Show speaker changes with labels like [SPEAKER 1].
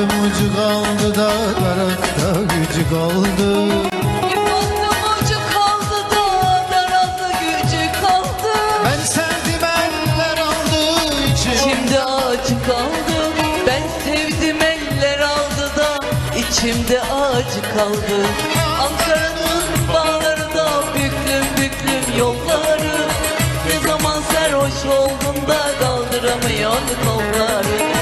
[SPEAKER 1] Aklım ucu kaldı da tarafta gücü kaldı.
[SPEAKER 2] Kaldı Ben sevdim eller aldı da içimde acı kaldı. Ankara'nın bağları da büklüm büklüm yolları Ne zaman sarhoş oldum da kaldıramıyor kolları.